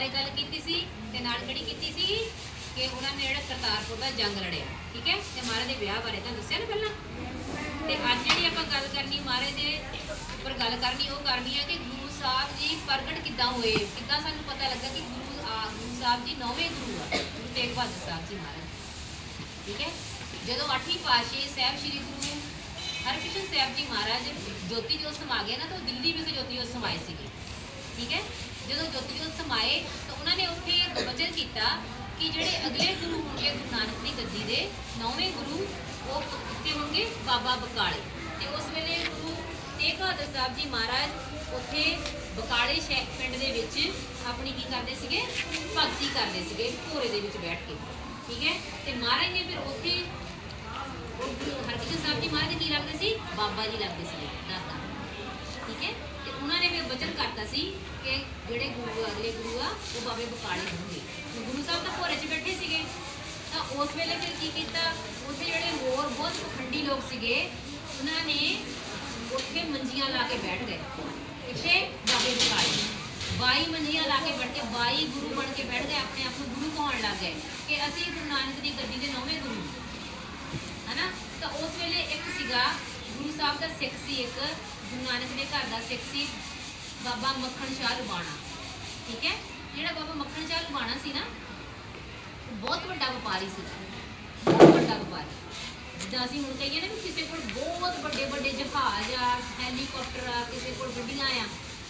ਬਾਰੇ ਗੱਲ ਕੀਤੀ ਸੀ ਤੇ ਨਾਲ ਕਿਹੜੀ ਕੀਤੀ ਸੀ ਕਿ ਉਹਨਾਂ ਨੇ ਜਿਹੜਾ ਕਰਤਾਰਪੁਰ ਦਾ ਜੰਗ ਲੜਿਆ, ਠੀਕ ਹੈ? ਤੇ ਮਹਾਰਾਜ ਦੇ ਵਿਆਹ ਬਾਰੇ ਤਾਂ ਦੱਸਿਆ ਨਾ ਪਹਿਲਾਂ? ਤੇ ਅੱਜ ਜਿਹੜੀ ਆਪਾਂ ਗੱਲ ਕਰਨੀ ਮਹਾਰਾਜ ਦੇ ਉੱਪਰ ਗੱਲ ਕਰਨੀ, ਉਹ ਕਰਨੀ ਹੈ ਕਿ ਗੁਰੂ ਸਾਹਿਬ ਜੀ ਪ੍ਰਗਟ ਕਿੱਦਾਂ ਹੋਏ? ਕਿੱਦਾਂ ਸਾਨੂੰ ਪਤਾ ਲੱਗਾ ਕਿ ਗੁਰੂ, ਆ, ਗੁਰੂ ਸਾਹਿਬ ਜੀ ਨੌਵੇਂ ਗੁਰੂ ਆ, ਗੁਰੂ ਤੇਗ ਬਹਾਦਰ ਸਾਹਿਬ ਜੀ ਮਹਾਰਾਜ। ਠੀਕ ਹੈ? ਜਦੋਂ ਅੱਠਵੀਂ ਪਾਤਸ਼ਾਹੀ ਸਾਹਿਬ ਸ੍ਰੀ ਗੁਰੂ ਹਰਕ੍ਰਿਸ਼ਨ ਸਾਹਿਬ ਜੀ ਮਹਾਰਾਜ ਜੋਤੀ ਜੋਤ ਸਮਾ ਗਏ ਨਾ, ਤਾਂ ਦਿੱਲੀ ਵਿੱਚ ਜੋਤੀ ਜੋਤ ਸਮਾਏ ਸੀਗੇ। ਠੀਕ ਹੈ? ਜਦੋਂ ਜੋਤੀ ਜੋਤ ਸਮਾਏ ਤਾਂ ਉਹਨਾਂ ਨੇ ਉੱਥੇ ਵਚਨ ਕੀਤਾ ਕਿ ਜਿਹੜੇ ਅਗਲੇ ਗੁਰੂ ਹੋਣਗੇ ਗੁਰੂ ਨਾਨਕ ਦੀ ਗੱਦੀ ਦੇ, ਨੌਵੇਂ ਗੁਰੂ ਉਹ ਕਿੱਥੇ ਹੋਣਗੇ? ਬਾਬਾ ਬਕਾਲੇ। ਤੇ ਉਸ ਵੇਲੇ ਗੁਰੂ ਤੇਗ ਬਹਾਦਰ ਸਾਹਿਬ ਜੀ ਮਹਾਰਾਜ ਉੱਥੇ ਬਕਾਲੇ ਸ਼ਹਿਰ ਪਿੰਡ ਦੇ ਵਿੱਚ ਆਪਣੀ ਕੀ ਕਰਦੇ ਸੀਗੇ? ਭਗਤੀ ਕਰਦੇ ਸੀਗੇ ਭੋਰੇ ਦੇ ਵਿੱਚ ਬੈਠ ਕੇ। ਠੀਕ ਹੈ? ਤੇ ਮਹਾਰਾਜ ਨੇ ਫਿਰ ਉੱਥੇ ਗੁਰੂ ਹਰਕ੍ਰਿਸ਼ਨ ਸਾਹਿਬ ਜੀ ਮਹਾਰਾਜ ਕੀ ਲੱਗਦੇ ਸੀ? ਬਾਬਾ ਜੀ ਲੱਗਦੇ ਸੀ ਦਾਤਾ। ਠੀਕ ਹੈ? ਉਹਨਾਂ ਨੇ ਵੀ ਵਚਨ ਕਰਤਾ ਸੀ ਕਿ ਜਿਹੜੇ ਗੁਰੂ ਅਗਲੇ ਗੁਰੂ ਆ, ਉਹ ਬਾਬੇ ਬਕਾਲੇ ਹੋਣਗੇ। ਗੁਰੂ ਸਾਹਿਬ ਤਾਂ ਭੋਰੇ 'ਚ ਬੈਠੇ ਸੀਗੇ। ਤਾਂ ਉਸ ਵੇਲੇ ਫਿਰ ਕੀ ਕੀਤਾ? ਉੱਥੇ ਜਿਹੜੇ ਹੋਰ ਬਹੁਤ ਪਖੰਡੀ ਲੋਕ ਸੀਗੇ, ਉਹਨਾਂ ਨੇ ਉੱਥੇ ਮੰਜੀਆਂ ਲਾ ਕੇ ਬੈਠ ਗਏ। ਇੱਥੇ ਬਾਬੇ ਬਕਾਲੇ 22 ਮੰਜੀਆਂ ਲਾ ਕੇ ਬੈਠ ਕੇ 22 ਗੁਰੂ ਬਣ ਕੇ ਬੈਠ ਗਏ, ਆਪਣੇ ਆਪ ਨੂੰ ਗੁਰੂ ਕਹਾਉਣ ਲੱਗ ਗਏ ਕਿ ਅਸੀਂ ਗੁਰੂ ਨਾਨਕ ਦੀ ਗੱਦੀ ਦੇ ਨੌਵੇਂ ਗੁਰੂ ਹਾਂ। ਹਨਾ? ਤਾਂ ਉਸ ਵੇਲੇ ਇੱਕ ਸੀਗਾ ਗੁਰੂ ਸਾਹਿਬ ਦਾ ਸਿੱਖ ਸੀ ਇੱਕ, ਗੁਰੂ ਨਾਨਕ ਦੇ ਘਰ ਦਾ ਸਿੱਖ ਸੀ ਬਾਬਾ ਮੱਖਣ ਸ਼ਾਹ ਲੁਬਾਣਾ ਠੀਕ ਹੈ? ਜਿਹੜਾ ਬਾਬਾ ਮੱਖਣ ਸ਼ਾਹ ਲੁਬਾਣਾ ਸੀ ਨਾ, ਉਹ ਬਹੁਤ ਵੱਡਾ ਵਪਾਰੀ ਸੀ, ਬਹੁਤ ਵੱਡਾ ਵਪਾਰੀ। ਜਿੱਦਾਂ ਅਸੀਂ ਹੁਣ ਕਹੀਏ ਨਾ ਵੀ ਕਿਸੇ ਕੋਲ ਬਹੁਤ ਵੱਡੇ ਵੱਡੇ ਜਹਾਜ਼ ਆ, ਹੈਲੀਕਾਪਟਰ ਆ, ਕਿਸੇ ਕੋਲ ਗੱਡੀਆਂ ਆ,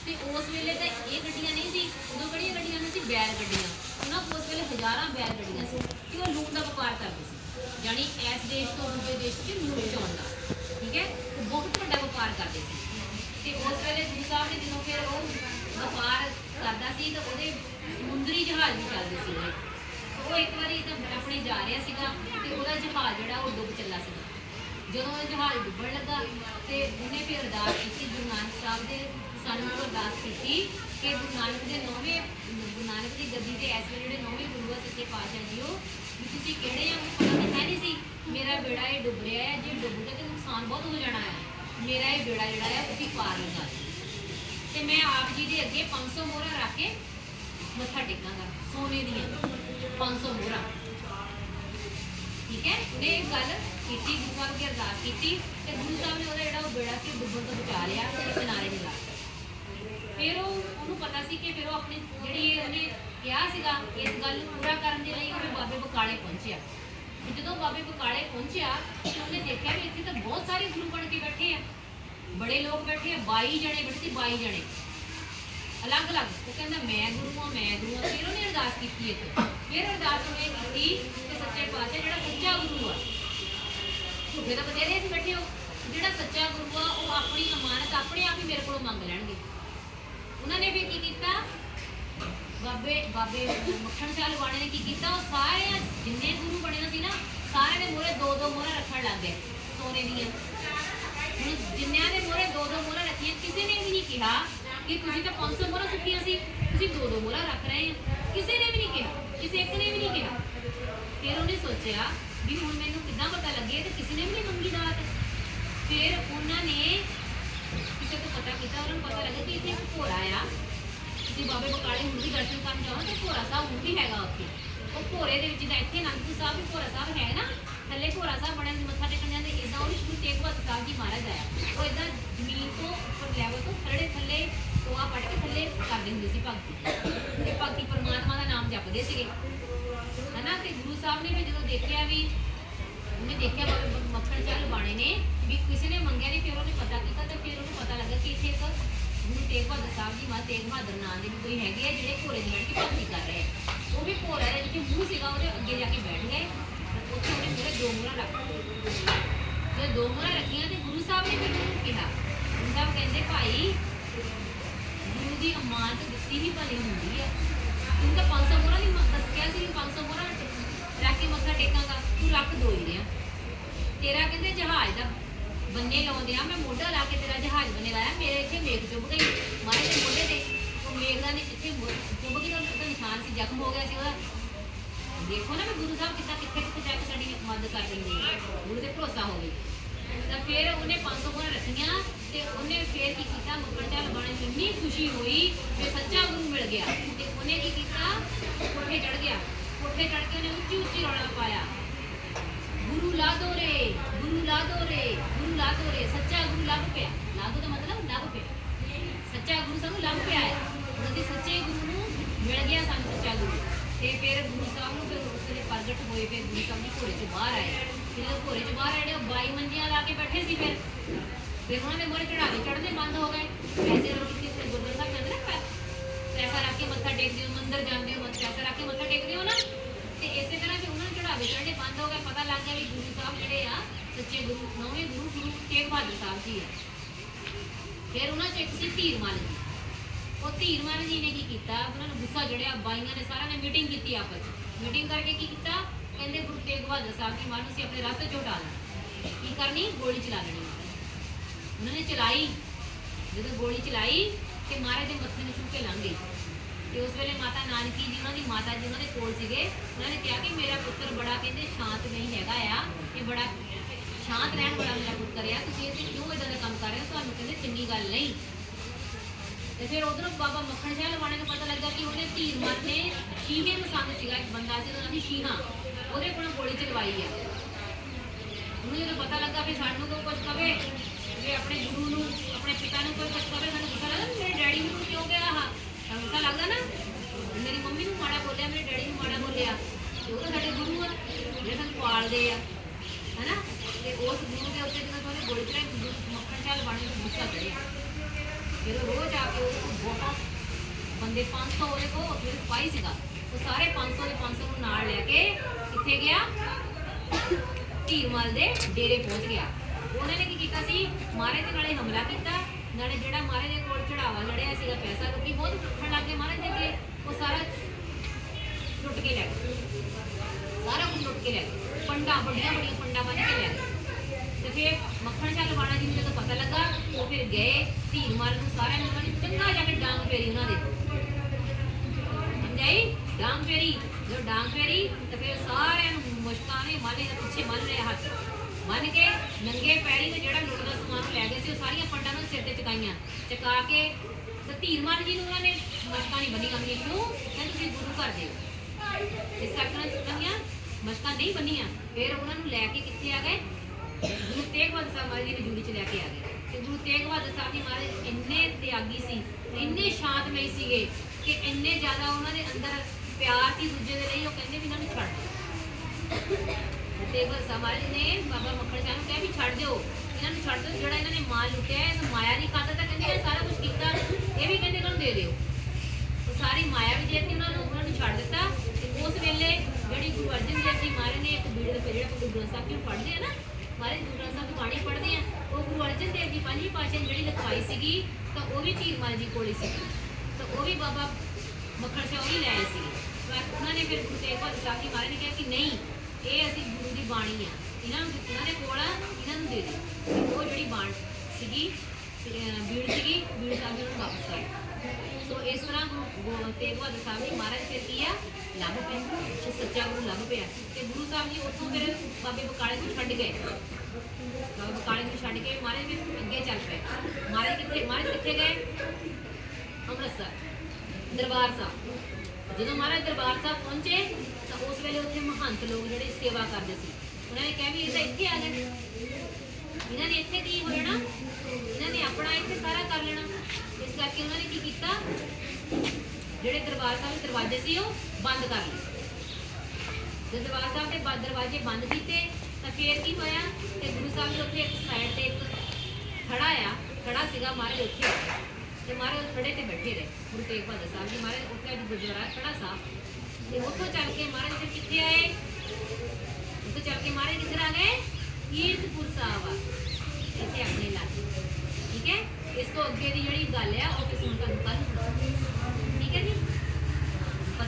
ਤੇ ਉਸ ਵੇਲੇ ਤਾਂ ਇਹ ਗੱਡੀਆਂ ਨਹੀਂ ਸੀ, ਉਦੋਂ ਕਿਹੜੀਆਂ ਗੱਡੀਆਂ ਨਹੀਂ ਸੀ? ਬੈਲ ਗੱਡੀਆਂ। ਉਹਨਾਂ ਕੋਲ ਉਸ ਵੇਲੇ ਹਜ਼ਾਰਾਂ ਬੈਲ ਗੱਡੀਆਂ ਸੀ ਕਿ ਉਹ ਲੂਣ ਦਾ ਵਪਾਰ ਕਰਦੇ ਸੀ। ਯਾਨੀ ਇਸ ਦੇਸ਼ ਤੋਂ ਦੂਜੇ ਦੇਸ਼ 'ਚ ਲੂਣ ਚਾਉਣ ਦਾ। ਠੀਕ ਹੈ ਉਹ ਬਹੁਤ ਵੱਡਾ ਵਪਾਰ ਕਰਦੇ ਸੀ। ਤੇ ਉਸ ਵੇਲੇ ਗੁਰੂ ਸਾਹਿਬ ਨੇ ਜਦੋਂ ਫਿਰ ਉਹ ਵਪਾਰ ਕਰਦਾ ਸੀ ਤਾਂ ਉਹਦੇ ਸਮੁੰਦਰੀ ਜਹਾਜ਼ ਵੀ ਚੱਲਦੇ ਸੀ। ਉਹ ਇੱਕ ਵਾਰੀ ਤਾਂ ਆਪਣੇ ਜਾ ਰਿਹਾ ਸੀਗਾ ਤੇ ਉਹਦਾ ਜਹਾਜ਼ ਜਿਹੜਾ ਉਹ ਡੁੱਬ ਚੱਲਾ ਸੀ ਜਦੋਂ ਉਹ ਜਹਾਜ਼ ਡੁੱਬਣ ਲੱਗਾ ਤੇ ਉਹਨੇ ਫਿਰ ਅਰਦਾਸ ਕੀਤੀ, ਗੁਰੂ ਨਾਨਕ ਸਾਹਿਬ ਦੇ ਸਾਨੂੰ ਨੂੰ ਅਰਦਾਸ ਕੀਤੀ ਕਿ ਗੁਰੂ ਨਾਨਕ ਦੇ ਨੌਵੇਂ, ਗੁਰੂ ਨਾਨਕ ਦੀ ਗੱਦੀ ਤੇ ਇਸ ਵੇਲੇ ਜਿਹੜੇ ਨੌਵੇਂ ਗੁਰੂ ਆ ਸੱਚੇ ਪਾਤਸ਼ਾਹ ਜੀ ਉਹ ਵੀ ਤੁਸੀਂ ਕਿਹੜੇ ਆ ਉਹ ਪਤਾ ਤਾਂ ਹੈ ਨਹੀਂ ਸੀ? ਮੇਰਾ ਬੇੜਾ ਇਹ ਡੁੱਬ ਰਿਹਾ ਹੈ, ਜੇ ਡੁੱਬ ਗਿਆ ਤੇ ਨੁਕਸਾਨ ਬਹੁਤ ਹੋ ਜਾਣਾ ਹੈ। ਮੇਰਾ ਇਹ ਬੇੜਾ ਜਿਹੜਾ ਹੈ, ਤੁਸੀਂ ਪਾਰ ਲਗਾ ਤੇ ਮੈਂ ਆਪ ਜੀ ਦੇ ਅੱਗੇ 500 ਮੋਹਰਾਂ ਰੱਖ ਕੇ ਮੱਥਾ ਟੇਕਾਂਗਾ, ਸੋਨੇ ਦੀਆਂ 500 ਮੋਹਰਾਂ। ਠੀਕ ਹੈ? ਉਹਨੇ ਇਹ ਗੱਲ ਕੀਤੀ, ਗੁਰੂ ਸਾਹਿਬ ਦੀ ਅਰਦਾਸ ਕੀਤੀ ਤੇ ਗੁਰੂ ਸਾਹਿਬ ਨੇ ਉਹਦਾ ਜਿਹੜਾ ਉਹ ਬੇੜਾ ਸੀ ਡੁੱਬਣ ਤੋਂ ਬਚਾ ਲਿਆ ਤੇ ਕਿਨਾਰੇ ਤੇ ਫਿਰ ਉਹ ਉਹਨੂੰ ਪਤਾ ਸੀ ਕਿ ਫਿਰ ਉਹ ਆਪਣੀ ਜਿਹੜੀ ਉਹਨੇ ਕਿਹਾ ਸੀਗਾ ਇਸ ਗੱਲ ਨੂੰ ਪੂਰਾ ਕਰਨ ਦੇ ਲਈ ਉਹ ਬਾਬੇ ਬਕਾਲੇ ਪਹੁੰਚਿਆ। ਤੇ ਜਦੋਂ ਬਾਬੇ ਬਕਾਲੇ ਪਹੁੰਚਿਆ, ਤੇ ਉਹਨੇ ਦੇਖਿਆ ਵੀ ਇੱਥੇ ਤਾਂ ਬਹੁਤ ਸਾਰੇ ਗੁਰੂ ਬਣ ਕੇ ਬੈਠੇ ਆ। ਬੜੇ ਲੋਕ ਬੈਠੇ ਆ 22 ਜਣੇ ਬੈਠੇ ਸੀ 22 ਜਣੇ। ਅਲੱਗ-ਅਲੱਗ। ਉਹ ਕਹਿੰਦਾ, ਮੈਂ ਗੁਰੂ ਆ ਮੈਂ ਗੁਰੂ ਆ ਫਿਰ ਉਹਨੇ ਅਰਦਾਸ ਕੀਤੀ ਇੱਥੇ। ਫਿਰ ਅਰਦਾਸ ਉਹਨੇ ਕੀਤੀ ਕਿ ਸੱਚੇ ਪਾਤਸ਼ਾਹ ਜਿਹੜਾ ਸੱਚਾ ਗੁਰੂ ਆ, ਝੂਠੇ ਤਾਂ ਬਥੇਰੇ ਸੀ ਬੈਠੇ ਹੋ, ਜਿਹੜਾ ਸੱਚਾ ਗੁਰੂ ਆ, ਉਹ ਆਪਣੀ ਅਮਾਨਤ ਆਪਣੇ ਆਪ ਹੀ ਮੇਰੇ ਕੋਲੋਂ ਮੰਗ ਲੈਣਗੇ। ਉਹਨਾਂ ਨੇ ਵੀ ਕੀ ਕੀਤਾ? ਬਾਬੇ ਬਾਬੇ ਮੱਖਣ ਸ਼ਾਹ ਲਵਾਣੇ ਨੇ ਕੀ ਕੀਤਾ? ਉਹ ਸਾਰੇ ਜਿੰਨੇ ਗੁਰੂ ਬਣੇ ਸੀ ਨਾ, ਸਾਰਿਆਂ ਦੇ ਮੂਹਰੇ ਦੋ ਦੋ ਮੋਹਰਾਂ ਰੱਖਣ ਲੱਗ ਗਏ, ਸੋਨੇ ਦੀਆਂ। ਹੁਣ ਜਿੰਨਿਆਂ ਦੇ ਮੋਹਰੇ ਦੋ ਦੋ ਮੋਹਰਾਂ ਰੱਖੀਆਂ, ਕਿਸੇ ਨੇ ਵੀ ਨਹੀਂ ਕਿਹਾ ਕਿ ਤੁਸੀਂ ਤਾਂ 500 ਮੋਹਰਾਂ ਸੁੱਕੀਆਂ ਸੀ, ਤੁਸੀਂ ਦੋ ਦੋ ਮੋਹਰਾਂ ਰੱਖ ਰਹੇ ਆ ਕਿਸੇ ਨੇ ਵੀ ਨਹੀਂ ਕਿਹਾ, ਕਿਸੇ ਇੱਕ ਨੇ ਵੀ ਨਹੀਂ ਕਿਹਾ। ਫਿਰ ਉਹਨੇ ਸੋਚਿਆ ਵੀ ਹੁਣ ਮੈਨੂੰ ਕਿੱਦਾਂ ਪਤਾ ਲੱਗੇ, ਤੇ ਕਿਸੇ ਨੇ ਵੀ ਨਹੀਂ ਮੰਗੀ ਦਾਤ। ਫਿਰ ਉਹਨਾਂ ਨੇ ਕਿਸੇ ਤੋਂ ਪਤਾ ਕੀਤਾ, ਉਹਨਾਂ ਨੂੰ ਪਤਾ ਲੱਗਾ ਕਿ ਇੱਥੇ ਇੱਕ ਭੋਰਾ ਆ ਤੁਸੀਂ ਬਾਬੇ ਬਕਾਲੇ ਹੁਣ ਵੀ ਦਰਸ਼ਨ ਕਰਨ ਜਾਓ ਤੇ ਭੋਰਾ ਸਾਹਿਬ ਹੁਣ ਵੀ ਹੈਗਾ ਉੱਥੇ। ਉਹ ਭੋਰੇ ਦੇ ਵਿੱਚ ਜਿੱਦਾਂ ਇੱਥੇ ਅਨੰਦਪੁਰ ਸਾਹਿਬ ਵੀ ਭੋਰਾ ਸਾਹਿਬ ਹੈ ਨਾ, ਥੱਲੇ ਭੋਰਾ ਸਾਹਿਬ ਬਣਿਆ ਸੀ ਮੱਥਾ ਟੇਕਣ ਜਾਂਦੇ ਇਦਾਂ ਉਹ ਸ਼ੁਰੂ ਤੇਗ ਬਹਾਦਰ ਸਾਹਿਬ ਜੀ ਮਹਾਰਾਜ ਆਇਆ। ਉਹ ਇਦਾਂ ਜ਼ਮੀਨ ਤੋਂ ਉੱਪਰ ਲੈਵਲ ਤੋਂ ਥੜੇ ਥੱਲੇ ਟੋਆ ਪੜ ਕੇ ਥੱਲੇ ਕਰਦੇ ਹੁੰਦੇ ਸੀ ਭਗਤੀ। ਤੇ ਭਗਤੀ ਪਰਮਾਤਮਾ ਦਾ ਨਾਮ ਜਪਦੇ ਸੀਗੇ। ਹਨਾ, ਤੇ ਗੁਰੂ ਸਾਹਿਬ ਨੇ ਵੀ ਜਦੋਂ ਦੇਖਿਆ ਵੀ, ਉਹਨੇ ਦੇਖਿਆ ਮੱਖਣ ਚਾਲ ਬਾਣੇ ਨੇ, ਵੀ ਕਿਸੇ ਨੇ ਮੰਗਿਆ ਨਹੀਂ ਫਿਰ ਉਹਨੇ ਪਤਾ ਕੀਤਾ ਤੇ ਫਿਰ ਉਹਨੂੰ ਪਤਾ ਲੱਗਾ ਕਿ ਇੱਥੇ ਇੱਕ ਗੁਰੂ ਤੇਗ ਬਹਾਦਰ ਸਾਹਿਬ ਜੀ, ਮਾਂ ਤੇਗ ਬਹਾਦਰ ਨਾਂ ਦੇ ਵੀ ਕੋਈ ਹੈਗੇ ਆ ਜਿਹੜੇ ਘੋੜੇ ਦੀ ਬੈਠ ਕੇ ਭਗਤੀ ਕਰ ਰਹੇ ਆ। ਉਹ ਵੀ ਘੋੜਾ ਦਾ ਜਿੱਥੇ ਮੂੰਹ ਸੀਗਾ ਉਹਦੇ ਅੱਗੇ ਜਾ ਕੇ ਬੈਠ ਗਏ। ਉੱਥੇ ਉਹਨੇ ਮੂਹਰੇ ਦੋ ਮੂਹਰਾਂ ਰੱਖ ਜਦੋਂ ਦੋ ਮੂਹਰਾਂ ਰੱਖੀਆਂ ਤੇ ਗੁਰੂ ਸਾਹਿਬ ਨੇ ਫਿਰ ਕਿਹਾ। ਗੁਰੂ ਸਾਹਿਬ ਕਹਿੰਦੇ, ਭਾਈ, ਗੁਰੂ ਦੀ ਅਮਾਨਤ ਦਿੱਤੀ ਹੀ ਭਲੀ ਹੁੰਦੀ ਹੈ ਤੂੰ ਤਾਂ 500 ਮੋਹਰਾਂ ਦੀ ਮ- ਦੱਸਿਆ ਸੀ ਵੀ 500 ਮੋਹਰਾਂ ਰੱਖ ਕੇ ਮੱਥਾ ਟੇਕਾਂਗਾ। ਤੂੰ ਰੱਖ ਦੋ ਹੀ ਰਿਆ ਤੇਰਾ ਕਹਿੰਦੇ ਜਹਾਜ਼ ਦਾ ਬੰਨੇ ਲਾਉਂਦੇ ਆ, ਮੈਂ ਮੋਢਾ ਲਾ ਕੇ ਤੇਰਾ ਜਹਾਜ਼ ਬੰਨੇ ਲਾਇਆ। ਮੇਰੇ ਇੱਥੇ ਚੁੱਭ ਗਈ ਮਾਰੇ ਦੇ ਮੋਢੇ ਤੇ। ਉਹ ਮੇਘ ਨੇ ਇੱਥੇ ਮੁ- ਚੁੱਭ ਗਈ ਤਾਂ ਉਹਦਾ ਨਿਸ਼ਾਨ ਸੀ, ਜ਼ਖਮ ਹੋ ਗਿਆ ਸੀ ਉਹਦਾ। ਦੇਖੋ ਨਾ ਵੀ ਗੁਰੂ ਸਾਹਿਬ ਕਿੱਦਾਂ, ਕਿੱਥੇ ਕਿੱਥੇ ਜਾ ਕੇ ਸਾਡੀ ਮਦਦ ਕਰ ਦਿੰਦੇ ਆ। ਗੁਰੂ ਤੇ ਭਰੋਸਾ ਹੋਵੇ ਤਾਂ ਫਿਰ ਉਹਨੇ ਪੰਜ ਸੌ ਬੋਲਾਂ ਰੱਖੀਆਂ ਤੇ ਉਹਨੇ ਫਿਰ ਕੀ ਕੀਤਾ? ਮੱਕੜ ਚਾਲ ਬਣੇ ਨੂੰ ਇੰਨੀ ਖੁਸ਼ੀ ਹੋਈ ਕਿ ਸੱਚਾ ਗੁਰੂ ਮਿਲ ਗਿਆ। ਤੇ ਉਹਨੇ ਕੀ ਕੀਤਾ? ਕੋਠੇ ਚੜ ਗਿਆ। ਕੋਠੇ ਚੜ ਕੇ ਉਹਨੇ ਉੱਚੀ ਉੱਚੀ ਰੌਲਾ ਪਾਇਆ। ਗੁਰੂ ਲਾ ਦੋ ਰੇ, ਗੁਰੂ ਲਾ ਦੋ ਰੇ, ਗੁਰੂ ਲਾ ਦੋ ਰੇ, ਸੱਚਾ ਗੁਰੂ ਲੱਭ ਪਿਆ। ਲਾਗੋ ਦਾ ਮਤਲਬ ਲੱਭ ਪਿਆ। ਸੱਚਾ ਗੁਰੂ ਸਾਨੂੰ ਲੱਭ ਪਿਆ ਹੈ ਹੁਣ ਅਸੀਂ ਸੱਚੇ ਗੁਰੂ ਨੂੰ ਮਿਲ ਗਿਆ ਸਾਨੂੰ ਸੱਚਾ ਗੁਰੂ। ਤੇ ਫਿਰ ਗੁਰੂ ਸਾਹਿਬ ਨੂੰ ਫਿਰ ਉਸਦੇ ਪ੍ਰਗਟ ਹੋਏ, ਫਿਰ ਗੁਰੂ ਸਾਹਿਬ ਜੀ ਘੋੜੇ ਚੋਂ ਬਾਹਰ ਆਏ। ਜਦੋਂ ਘੋੜੇ ਚੋਂ ਬਾਹਰ ਆਏ ਉਹ 22 ਮੰਜੀਆਂ ਲਾ ਕੇ ਬੈਠੇ ਸੀ ਫਿਰ। ਫਿਰ ਉਹਨਾਂ ਦੇ ਮੋਰੇ ਚੜਾਵੇ ਚੜਦੇ ਬੰਦ ਹੋ ਗਏ। ਵੈਸੇ ਲੋਕ ਕਿਸੇ ਗੁਰਦੁਆਰਾ ਸਾਹਿਬ ਜਾਂਦੇ ਨਾ ਪੈਸਾ ਰੱਖ ਕੇ ਮੱਥਾ ਟੇਕਦੇ ਹੋ, ਮੰਦਿਰ ਜਾਂਦੇ ਹੋ, ਮੱਥਾ ਪੈਸਾ ਰੱਖ ਕੇ ਮੱਥਾ ਟੇਕਦੇ ਹੋ ਨਾ। ਤੇ ਇਸੇ ਤਰ੍ਹਾਂ ਫਿਰ ਉਹਨਾਂ ਦੇ ਚੜਾਵੇ ਚੜਨੇ ਬੰਦ ਹੋ ਗਏ। ਪਤਾ ਲੱਗ ਗਿਆ ਵੀ ਗੁਰੂ ਸਾਹਿਬ ਜਿਹੜੇ ਆ, ਸੱਚੇ ਗੁਰੂ, ਨੌਵੇਂ ਗੁਰੂ ਗੁਰੂ ਤੇਗ ਬਹਾਦਰ ਸਾਹਿਬ ਜੀ ਆ। ਫਿਰ ਉਹਨਾਂ ਚ ਇੱਕ ਸੀ ਧੀਰ ਮੱਲ ਜੀ। ਉਹ ਧੀਰ ਮੱਲ ਜੀ ਨੇ ਕੀ ਕੀਤਾ? ਉਹਨਾਂ ਨੂੰ ਗੁੱਸਾ ਜੜਿਆ ਬਾਈਆਂ ਨੇ ਸਾਰਿਆਂ ਨੇ ਮੀਟਿੰਗ ਕੀਤੀ ਆਪਸ ਵਿੱਚ। ਮੀਟਿੰਗ ਕਰਕੇ ਕੀ ਕੀਤਾ? ਕਹਿੰਦੇ ਗੁਰੂ ਤੇਗ ਬਹਾਦਰ ਸਾਹਿਬ ਦੀ ਮਨ ਨੂੰ ਸੀ ਆਪਣੇ ਰਸਤੇ ਚੋਂ ਟਾਲਣਾ ਕੀ ਕਰਨੀ? ਗੋਲੀ ਚਲਾ ਲੈਣੀ ਉਹਨਾਂ ਨੇ ਚਲਾਈ। ਜਦੋਂ ਗੋਲੀ ਚਲਾਈ ਤੇ ਮਹਾਰਾਜ ਦੇ ਮੱਥੇ ਨੂੰ ਛੂਹ ਕੇ ਲੰਘ ਗਈ। ਤੇ ਉਸ ਵੇਲੇ ਮਾਤਾ ਨਾਨਕੀ ਜੀ, ਉਹਨਾਂ ਦੀ ਮਾਤਾ ਜੀ ਉਹਨਾਂ ਦੇ ਕੋਲ ਸੀਗੇ। ਉਹਨਾਂ ਨੇ ਕਿਹਾ ਕਿ ਮੇਰਾ ਪੁੱਤਰ ਬੜਾ, ਕਹਿੰਦੇ, ਸ਼ਾਂਤ ਨਹੀਂ ਹੈਗਾ ਆ, ਇਹ ਬੜਾ ਸ਼ਾਂਤ ਰਹਿਣ ਵਾਲਾ ਮੇਰਾ ਪੁੱਤਰ ਆ, ਤੁਸੀਂ ਇਹ ਕਿਉਂ ਇਦਾਂ ਦੇ ਕੰਮ ਕਰ ਰਹੇ ਹੋ? ਤੁਹਾਨੂੰ ਕਹਿੰਦੇ ਚੰਗੀ ਗੱਲ ਨਹੀਂ। ਤੇ ਫਿਰ ਉਧਰੋਂ ਬਾਬਾ ਮੱਖਣ ਸ਼ਾਹ ਲਵਾਣੇ ਨੂੰ ਪਤਾ ਲੱਗਾ ਕਿ ਉਹਨੇ ਧੀਰ ਮਾਰਨੇ ਸ਼ੀਹੇ ਨੂੰ ਸੀਗਾ, ਇੱਕ ਬੰਦਾ ਸੀ, ਉਹਦਾ ਸੀ ਸ਼ੀਹਾ। ਉਹਦੇ ਕੋਲ ਗੋਲੀ ਚਲਵਾਈ ਆ। ਉਹਨੂੰ ਜਦੋਂ ਪਤਾ ਲੱਗਾ ਵੀ ਸਾਨੂੰ ਕੋਈ ਕੁਝ ਕਵੇ ਵੀ ਆਪਣੇ ਗੁਰੂ ਨੂੰ, ਆਪਣੇ ਪਿਤਾ ਨੂੰ ਕੋਈ ਕੁਝ ਕਵੇ, ਸਾਨੂੰ ਪਤਾ ਲੱਗਾ ਮੇਰੇ ਡੈਡੀ ਨੂੰ ਕਿਉਂ ਗਿਆ ਆਹ ਸਾਨੂੰ ਪਤਾ ਲੱਗਦਾ ਨਾ, ਮੇਰੀ ਮੰਮੀ ਨੂੰ ਮਾੜਾ ਬੋਲਿਆ, ਮੇਰੇ ਡੈਡੀ ਨੂੰ ਮਾੜਾ ਬੋਲਿਆ। ਉਹ ਤਾਂ ਸਾਡੇ ਗੁਰੂ ਆ, ਜਿਹੜੇ ਸਾਨੂੰ ਪਾਲਦੇ ਆ ਹੈਨਾ ਤੇ ਉਸ ਗੁਰੂ ਦੇ ਉੱਤੇ ਜਦੋਂ ਉਹਨੇ ਗੋਲੀ ਚਲਾਈ ਗੁਰੂ ਮੱਖਣ ਚਾਲ ਬਣ ਕੇ ਗੁੱਸਾ ਰੋਜ਼ ਆ ਕੇ ਉਹ ਬਹੁਤ ਬੰਦੇ 500 ਉਹਦੇ ਕੋਲ ਫਿਰ ਪਾਈ ਸੀਗਾ। ਉਹ ਸਾਰੇ 500 ਦੇ 500 ਨੂੰ ਨਾਲ ਲੈ ਕੇ ਕਿੱਥੇ ਗਿਆ? ਧੀਰਮਲ ਦੇ ਡੇਰੇ ਪਹੁੰਚ ਗਿਆ। ਉਹਨਾਂ ਨੇ ਕੀ ਕੀਤਾ ਸੀ? ਮਾਰੇ ਦੇ ਨਾਲੇ ਹਮਲਾ ਕੀਤਾ। ਨਾਲੇ ਜਿਹੜਾ ਮਾਰੇ ਦੇ ਕੋਲ ਚੜਾਵਾ ਲੜਿਆ ਸੀਗਾ, ਪੈਸਾ ਲੋਕੀ ਬਹੁਤ ਉੱਠਣ ਲੱਗੇ ਮਾਰੇ ਦੇ ਅੱਗੇ। ਉਹ ਸਾਰਾ ਟੁੱਟ ਕੇ ਲੈ ਗਏ। ਸਾਰਾ ਕੁਝ ਟੁੱਟ ਕੇ ਲੈ ਗਏ। ਪੰਡਾ ਵੱਡੀਆਂ ਵੱਡੀਆਂ ਪੰਡਾ ਬਣ ਕੇ ਲੈ ਗਏ ਤੇ ਫਿਰ ਮੱਖਣ ਸ਼ਾਹ ਲਵਾਣਾ ਜੀ ਨੂੰ ਜਦੋਂ ਪਤਾ ਲੱਗਾ ਗਏ, ਧੀਰ ਗਏ ਨੂੰ ਸਾਰਿਆਂ ਨੂੰ ਉਹਨਾਂ ਨੇ ਚੰਗਾ ਜਾ ਕੇ ਡਾਂਗ ਫੇਰੀ ਉਹਨਾਂ ਦੇ। ਸਮਝਾਈ? ਡਾਂਗ ਫੇਰੀ। ਜਦੋਂ ਡਾਂਗ ਫੇਰੀ, ਤੇ ਫਿਰ ਸਾਰਿਆਂ ਨੂੰ ਮੁਸ਼ਕਾਂ ਨੇ ਮਾਲੇ ਦੇ ਪਿੱਛੇ ਮੰਨ ਰਿਹਾ ਹੱਥ। ਮੰਨ ਕੇ ਨੰਗੇ ਪੈਰੀ ਤੇ ਜਿਹੜਾ ਲੁੱਟ ਦਾ ਸਮਾਨ ਲੈ ਗਏ ਸੀ, ਉਹ ਸਾਰੀਆਂ ਪੰਡਾਂ ਨੂੰ ਸਿਰ ਤੇ ਚਕਾਈਆਂ। ਚਕਾ ਕੇ ਤੇ ਧੀਰਮਲ ਜੀ ਨੂੰ ਉਹਨਾਂ ਨੇ ਮੁਸ਼ਕਾਂ ਨਹੀਂ ਬੰਨੀਆਂ ਹੋਈਆਂ ਕਿਉਂ? ਕਹਿੰਦੇ ਤੁਸੀਂ ਗੁਰੂ ਘਰ ਦੇ। ਹੋ। ਇਸ ਕਰਕੇ ਚੁਕਾਈਆਂ, ਮੁਸ਼ਕਾਂ ਨਹੀਂ ਬੰਨੀਆਂ। ਫਿਰ ਉਹਨਾਂ ਨੂੰ ਲੈ ਕੇ ਕਿੱਥੇ ਆ ਗਏ? ਗੁਰੂ ਤੇਗ ਬਹਾਦਰ ਸਾਹਿਬ ਮਹਾਰਾਜ ਜੀ ਦੀ ਜੂੜੀ ਚ ਲੈ ਕੇ ਆ ਗਏ। ਤੇ ਗੁਰੂ ਤੇਗ ਬਹਾਦਰ ਸਾਹਿਬ ਜੀ ਮਹਾਰਾਜ ਇੰਨੇ ਤਿਆਗੀ ਸੀ, ਇੰਨੇ ਸ਼ਾਂਤਮਈ ਸੀਗੇ ਕਿ ਇੰਨੇ ਜ਼ਿਆਦਾ ਉਹਨਾਂ ਦੇ ਅੰਦਰ ਪਿਆਰ ਸੀ ਦੂਜੇ ਦੇ ਲਈ, ਉਹ ਕਹਿੰਦੇ ਵੀ ਇਹਨਾਂ ਨੂੰ ਛੱਡ ਦਿਓ। ਤੇਗ ਬਹਾਦਰ ਸਾਹਿਬ ਮਹਾਰਾਜ ਨੇ ਬਾਬਾ ਮੱਖਣ ਸ਼ਾਹ ਨੂੰ ਕਿਹਾ ਵੀ ਛੱਡ ਦਿਓ, ਇਹਨਾਂ ਨੂੰ ਛੱਡ ਦਿਓ, ਜਿਹੜਾ ਇਹਨਾਂ ਨੇ ਮਾਲ ਲੁੱਟਿਆ ਹੈ ਇਹ ਮਾਇਆ ਦੀ ਖਾਤਰ ਤਾਂ ਕਹਿੰਦੇ ਇਹ ਸਾਰਾ ਕੁਝ ਕੀਤਾ, ਇਹ ਵੀ ਕਹਿੰਦੇ ਇਹਨਾਂ ਨੂੰ ਦੇ ਦਿਓ। ਉਹ ਸਾਰੀ ਮਾਇਆ ਵੀ ਦੇਤੀ ਉਹਨਾਂ ਨੂੰ ਉਹਨਾਂ ਨੂੰ ਛੱਡ ਦਿੱਤਾ ਤੇ ਉਸ ਵੇਲੇ ਜਿਹੜੀ ਗੁਰੂ ਅਰਜਨ ਦੇਵ ਜੀ ਮਹਾਰਾਜ ਨੇ ਇੱਕ ਬੀੜ ਦੇ ਜਿਹੜਾ ਗੁਰੂ ਗ੍ਰੰਥ ਸਾਹਿਬ ਜੀ ਨੂੰ ਪੜ੍ਹਦੇ ਆ ਨਾ ਮਹਾਰਾਜ ਗੁਰੂ ਗ੍ਰੰਥ ਸਾਹਿਬ ਦੀ ਬਾਣੀ ਪੜ੍ਹਦੇ ਆ, ਉਹ ਗੁਰੂ ਅਰਜਨ ਦੇਵ ਜੀ ਪੰਜਵੀਂ ਪਾਤਸ਼ਾਹ ਜਿਹੜੀ ਲਿਖਵਾਈ ਸੀਗੀ, ਤਾਂ ਉਹ ਵੀ ਧੀਰਮਲ ਜੀ ਕੋਲੇ ਸੀ। ਤਾਂ ਉਹ ਵੀ ਬਾਬਾ ਮੱਖਣ ਸ਼ਾਹ ਹੀ ਲੈ ਆਏ ਸੀ। ਉਹਨਾਂ ਨੇ ਫਿਰ ਗੁਰੂ ਤੇਗ ਬਹਾਦਰ ਸਾਹਿਬ ਜੀ ਮਹਾਰਾਜ ਨੇ ਕਿਹਾ ਕਿ ਨਹੀਂ, ਇਹ ਅਸੀਂ ਗੁਰੂ ਦੀ ਬਾਣੀ ਆ। ਇਹਨਾਂ ਨੂੰ ਇਹਨਾਂ ਦੇ ਕੋਲ ਆ, ਇਹਨਾਂ ਨੂੰ ਦੇ ਦੇ ਉਹ ਜਿਹੜੀ ਬਾਣ ਸੀਗੀ ਬੀੜ ਸੀਗੀ, ਬੀੜ ਸਾਹਿਬ ਜੀ ਨੂੰ ਵਾਪਸ ਕਰ ਸੋ ਇਸ ਤਰ੍ਹਾਂ ਗੁਰੂ ਗੁਰੂ ਤੇਗ ਬਹਾਦਰ ਸਾਹਿਬ ਜੀ ਮਹਾਰਾਜ ਫਿਰ ਕੀ ਆ ਲੱਭ ਪਿਆ ਤੇ ਸੱਚਾ ਗੁਰੂ ਲੱਭ ਪਿਆ ਤੇ ਗੁਰੂ ਸਾਹਿਬ ਜੀ ਉੱਥੋਂ ਫਿਰ ਬਾਬੇ ਬਕਾਲੇ ਨੂੰ ਛੱਡ ਗਏ। ਬਾਬਾ ਬਕਾਲੇ ਨੂੰ ਛੱਡ ਕੇ ਮਹਾਰਾਜ ਫਿਰ ਅੱਗੇ ਚੱਲ ਪਏ। ਮਹਾਰਾਜ ਕਿੱਥੇ ਮਹਾਰਾਜ ਕਿੱਥੇ ਗਏ? ਅੰਮ੍ਰਿਤਸਰ, ਦਰਬਾਰ ਸਾਹਿਬ। ਜਦੋਂ ਮਹਾਰਾਜ ਦਰਬਾਰ ਸਾਹਿਬ ਪਹੁੰਚੇ, ਤਾਂ ਉਸ ਵੇਲੇ ਉੱਥੇ ਮਹੰਤ ਲੋਕ ਜਿਹੜੇ ਸੇਵਾ ਕਰਦੇ ਸੀ। ਉਹਨਾਂ ਨੇ ਕਿਹਾ ਵੀ ਇਹ ਤਾਂ ਇੱਥੇ ਆ ਗਏ। ਇਹਨਾਂ ਨੇ ਇੱਥੇ ਕੀ ਹੋ ਜਾਣਾ ਇਹਨਾਂ ਨੇ ਆਪਣਾ ਇੱਥੇ ਸਾਰਾ ਕਰ ਲੈਣਾ। ਇਸ ਕਰਕੇ ਉਹਨਾਂ ਨੇ ਕੀ ਕੀਤਾ? ਜਿਹੜੇ ਦਰਬਾਰ ਸਾਹਿਬ ਦੇ ਦਰਵਾਜ਼ੇ ਸੀ ਉਹ ਬੰਦ ਕਰ ਲਏ। ਜਦ ਦਰਬਾਰ ਸਾਹਿਬ ਦੇ ਬੰਦ ਦਰਵਾਜ਼ੇ ਬੰਦ ਕੀਤੇ ਤਾਂ ਫੇਰ ਕੀ ਹੋਇਆ ਤੇ ਗੁਰੂ ਸਾਹਿਬ ਜੀ ਉੱਥੇ ਇੱਕ ਸਾਈਡ ਤੇ ਇੱਕ ਖੜਾ ਆ ਖੜਾ ਸੀਗਾ ਮਹਾਰਾਜ ਉੱਥੇ ਤੇ ਮਹਾਰਾਜ ਖੜੇ ਤੇ ਬੈਠੇ ਰਹੇ, ਗੁਰੂ ਤੇਗ ਬਹਾਦਰ ਸਾਹਿਬ ਜੀ। ਮਹਾਰਾਜ ਉੱਥੇ ਅੱਜ ਗੁਰਦੁਆਰਾ ਖੜਾ ਸਾਹਿਬ ਤੇ ਉੱਥੋਂ ਚੱਲ ਕੇ ਮਹਾਰਾਜ ਫਿਰ ਕਿੱਥੇ ਆਏ? ਉੱਥੇ ਚੱਲ ਕੇ ਮਹਾਰਾਜ ਕਿੱਧਰ ਆ ਗਏ? ਕੀਰਤਪੁਰ ਸਾਹਿਬ ਆ। ਇੱਥੇ ਆਪਣੇ ਲਾਗੇ। ਠੀਕ ਹੈ? ਇਸ ਤੋਂ ਅੱਗੇ ਦੀ ਜਿਹੜੀ ਗੱਲ ਆ, ਉਹ ਤੁਸੀਂ ਤੁਹਾਨੂੰ ਕੱਲ੍ਹ